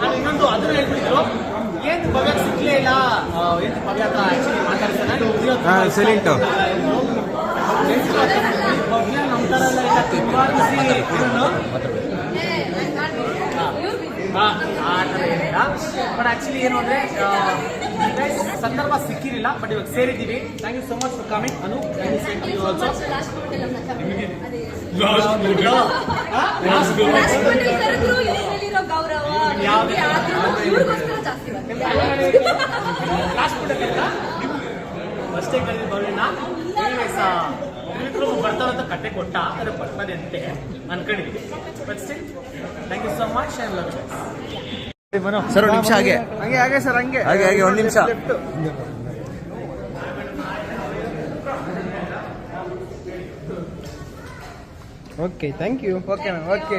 ನಾನು ಇನ್ನೊಂದು ಅದನ್ನ ಹೇಳ್ಬಿಟ್ಟಿದ್ರು ಏನ್ ಭವ್ಯ ಸಿಗ್ಲೇ ಇಲ್ಲ ಏನ್ ಭವ್ಯ ಆಕ್ಚುಲಿ ಭವ್ಯ ನಮ್ಮ ತರ ಎಲ್ಲ ಇಲ್ಲ ತುಂಬಾ ಹಾ, ಏನಿಲ್ಲ ಬಟ್ ಆಕ್ಚುಲಿ ಏನು ಅಂದ್ರೆ ಸಂದರ್ಭ ಸಿಕ್ಕಿರಲಿಲ್ಲ ಬಟ್ ಇವಾಗ ಸೇರಿದ್ದೀವಿ thank you so much for coming ಅನು ಯು ಅಷ್ಟೇ ಬರೋಣ ಬರ್ತಾರಂತ ಕಟ್ಟೆ ಕೊಟ್ಟ ಆದರೆ ಬರ್ತಾರೆ ಅಂತೆ ಅನ್ಕೊಂಡಿದ್ವಿ but still thank you so much I love sir ಒಂದು ನಿಮಿಷ ಹಾಗೆ. ಹಂಗೆ ಹಾಗೆ ಸರ್ ಹಂಗೆ. ಹಾಗೆ ಹಾಗೆ ಒಂದು ನಿಮಿಷ. Okay thank you okay okay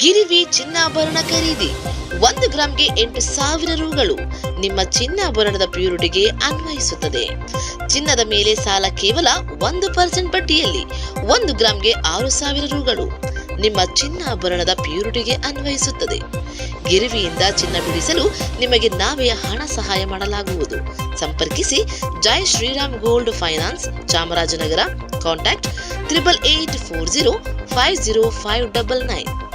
ಗಿರಿವಿ ಚಿನ್ನಾಭರಣ ಖರೀದಿ. ಒಂದು ಗ್ರಾಂಗೆ ಎಂಟು ಸಾವಿರ ರೂಗಳು. ನಿಮ್ಮ ಚಿನ್ನಾಭರಣದ ಪ್ಯೂರಿಟಿಗೆ ಅನ್ವಯಿಸುತ್ತದೆ. ಚಿನ್ನದ ಮೇಲೆ ಸಾಲ ಕೇವಲ ಒಂದು ಪರ್ಸೆಂಟ್ ಬಡ್ಡಿಯಲ್ಲಿ. ಒಂದು ಗ್ರಾಂಗೆ ಆರು ಸಾವಿರ ರುಗಳು. ನಿಮ್ಮ ಚಿನ್ನಾಭರಣದ ಪ್ಯೂರಿಟಿಗೆ ಅನ್ವಯಿಸುತ್ತದೆ. ಗಿರಿವಿಯಿಂದ ಚಿನ್ನ ಬಿಡಿಸಲು ನಿಮಗೆ ನಾವೇ ಹಣ ಸಹಾಯ ಮಾಡಲಾಗುವುದು. ಸಂಪರ್ಕಿಸಿ Jai Shriram gold finance, Chamarajanagar. Contact triple eight four zero five zero five double nine.